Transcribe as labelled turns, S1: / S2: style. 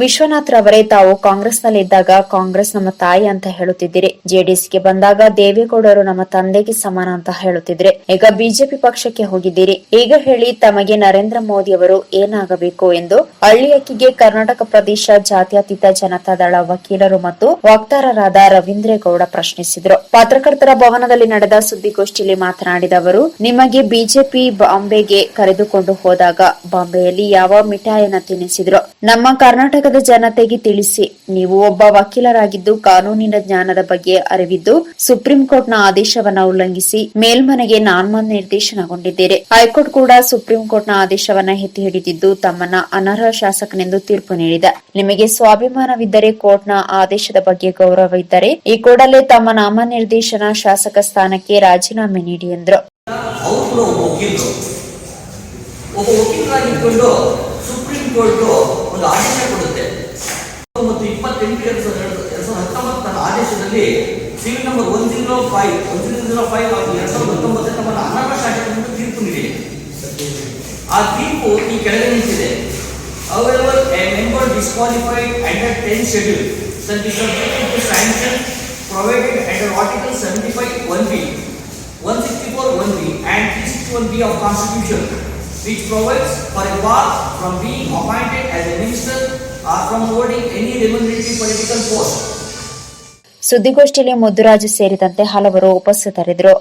S1: ವಿಶ್ವನಾಥ್ ರವರೇ, ತಾವು ಕಾಂಗ್ರೆಸ್ನಲ್ಲಿದ್ದಾಗ ಕಾಂಗ್ರೆಸ್ ನಮ್ಮ ತಾಯಿ ಅಂತ ಹೇಳುತ್ತಿದ್ದೀರಿ. ಜೆಡಿಎಸ್ಗೆ ಬಂದಾಗ ದೇವೇಗೌಡರು ನಮ್ಮ ತಂದೆಗೆ ಸಮಾನ ಅಂತ ಹೇಳುತ್ತಿದ್ರೆ. ಈಗ ಬಿಜೆಪಿ ಪಕ್ಷಕ್ಕೆ ಹೋಗಿದ್ದೀರಿ. ಈಗ ಹೇಳಿ ತಮಗೆ ನರೇಂದ್ರ ಮೋದಿ ಅವರು ಏನಾಗಬೇಕು ಎಂದು ಹಳ್ಳಿಯಕ್ಕಿಗೆ ಕರ್ನಾಟಕ ಪ್ರದೇಶ ಜಾತ್ಯತೀತ ಜನತಾ ದಳ ವಕೀಲರು ಮತ್ತು ವಕ್ತಾರರಾದ ರವೀಂದ್ರೇಗೌಡ ಪ್ರಶ್ನಿಸಿದರು. ಪತ್ರಕರ್ತರ ಭವನದಲ್ಲಿ ನಡೆದ ಸುದ್ದಿಗೋಷ್ಠಿಯಲ್ಲಿ ಮಾತನಾಡಿದ ಅವರು, ನಿಮಗೆ ಬಿಜೆಪಿ ಬಾಂಬೆಗೆ ಕರೆದುಕೊಂಡು ಹೋದಾಗ ಬಾಂಬೆಯಲ್ಲಿ ಯಾವ ಮಿಠಾಯಿನ ತಿನ್ನಿಸಿದ್ರು ನಮ್ಮ ಕರ್ನಾಟಕದ ಜನತೆಗೆ ತಿಳಿಸಿ. ನೀವು ಒಬ್ಬ ವಕೀಲರಾಗಿದ್ದು ಕಾನೂನಿನ ಜ್ಞಾನದ ಬಗ್ಗೆ ಅರಿವಿದ್ದು ಸುಪ್ರೀಂ ಕೋರ್ಟ್ನ ಆದೇಶವನ್ನ ಉಲ್ಲಂಘಿಸಿ ಮೇಲ್ಮನೆಗೆ ನಾಮನಿರ್ದೇಶನಗೊಂಡಿದ್ದೀರಿ ಹೈಕೋರ್ಟ್ ಕೂಡ ಸುಪ್ರೀಂ ಕೋರ್ಟ್ನ ಆದೇಶವನ್ನ ಎತ್ತಿ ಹಿಡಿದಿದ್ದು ತಮ್ಮನ್ನ ಅನರ್ಹ ಶಾಸಕನೆಂದು ತೀರ್ಪು ನೀಡಿದೆ. ನಿಮಗೆ ಸ್ವಾಭಿಮಾನವಿದ್ದರೆ ಕೋರ್ಟ್ನ ಆದೇಶದ ಬಗ್ಗೆ ಗೌರವ ಇದ್ದರೆ ಈ ಕೂಡಲೇ ತಮ್ಮ ನಾಮನಿರ್ದೇಶನ ಶಾಸಕ ಸ್ಥಾನಕ್ಕೆ ರಾಜೀನಾಮೆ ನೀಡಿ ಎಂದರು.
S2: ಸುಪ್ರೀಂ ಕೋರ್ಟ್ ಒಂದು ಆದೇಶ ಕೊಡುತ್ತೆ. ಮತ್ತು ಇಪ್ಪತ್ತೆಂಟು ಎರಡು ಸಾವಿರದ ಎರಡು ಸಾವಿರದ ಹತ್ತೊಂಬತ್ತರ ಆದೇಶದಲ್ಲಿ civil number one zero five one zero five ಎರಡು ಸಾವಿರದ ಹತ್ತೊಂಬತ್ತರ ತಮ್ಮನ್ನು ಅನರ್ಹ ಶಾಸಕರಿಂದ ತೀರ್ಪು ನೀಡಿದೆ. ಆ ತೀರ್ಪು ಈ ಕೆಳಗೆ ನಿಂತಿದೆ. However, a member disqualified under 10 schedule seventy five one to one sixty four one 75 1B, 164 1B and 361B of Constitution, which provides for a path from being appointed as a minister or from holding any remunerative political post.
S1: ಸುದ್ದಿಗೋಷ್ಠಿಯಲ್ಲಿ ಮುದ್ದುರಾಜು ಸೇರಿದಂತೆ ಹಲವರು ಉಪಸ್ಥಿತರಿದ್ದರು